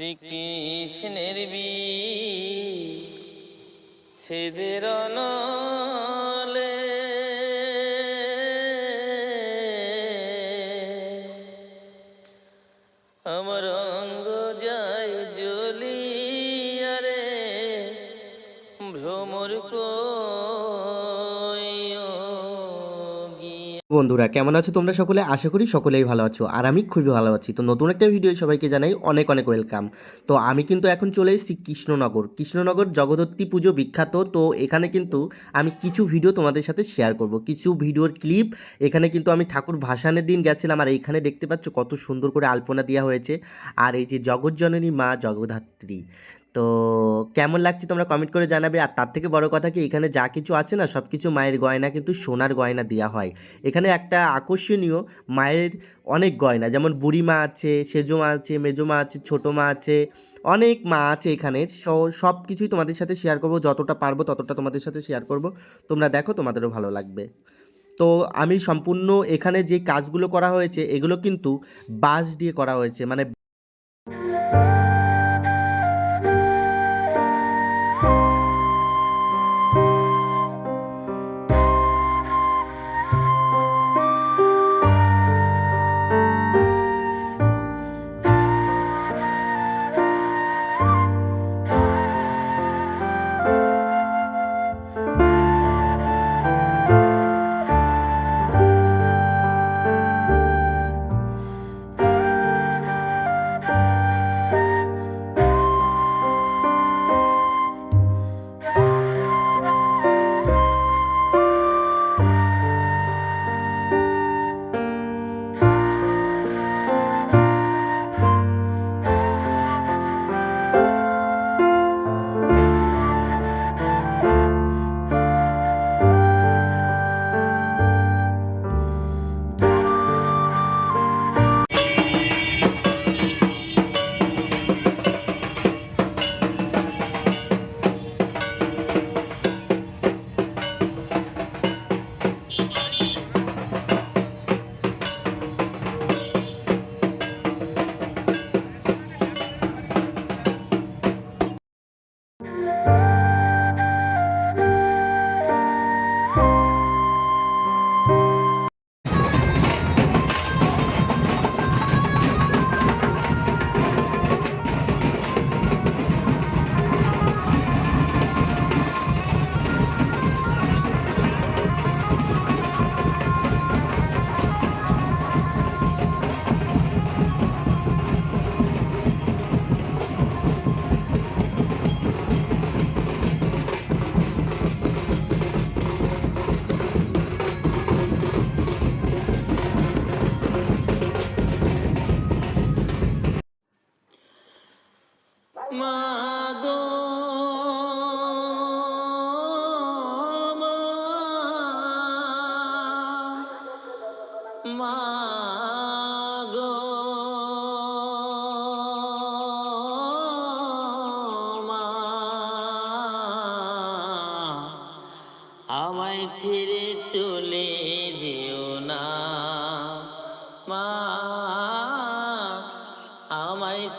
শ্রীকৃষ্ণের বি ছেদের বন্ধুরা, কেমন আছো তোমরা সকলে? আশা করি সকলেই ভালো আছো, আর আমি খুবই ভালো আছি। তো নতুন একটা ভিডিও সবাইকে জানাই অনেক অনেক ওয়েলকাম তো আমি কিন্তু এখন চলে এসেছি কৃষ্ণনগর। কৃষ্ণনগর জগদ্ধত্রী পুজো বিখ্যাত, তো এখানে কিন্তু আমি কিছু ভিডিও তোমাদের সাথে শেয়ার করব। কিছু ভিডিওর ক্লিপ এখানে কিন্তু আমি ঠাকুর ভাসানের দিন গেছিলাম, আর এইখানে দেখতে পাচ্ছ কত সুন্দর করে আলপনা দেওয়া হয়েছে। আর এই যে জগৎজননী মা জগদ্ধাত্রী তো কেমন লাগছে তোমরা কমেন্ট করে জানাবে? আর তার থেকে বড় কথা কি, এখানে যা কিছু আছে না সব কিছু মায়ের গয়না কিন্তু সোনার গয়না দেওয়া হয়। এখানে একটা আকর্ষণীয় মায়ের অনেক গয়না, যেমন বুড়ি মা আছে, সেজো মা আছে, মেজো মা আছে, ছোটো মা আছে, অনেক মা আছে এখানে। সব কিছুই তোমাদের সাথে শেয়ার করব, যতটা পারব ততটা তোমাদের সাথে শেয়ার করব। তোমরা দেখো, তোমাদেরও ভালো লাগবে। তো আমি সম্পূর্ণ এখানে যে কাজগুলো করা হয়েছে, এগুলো কিন্তু বাঁশ দিয়ে করা হয়েছে মানে মাগো আমায় ছেড়ে চলে যেও না মা।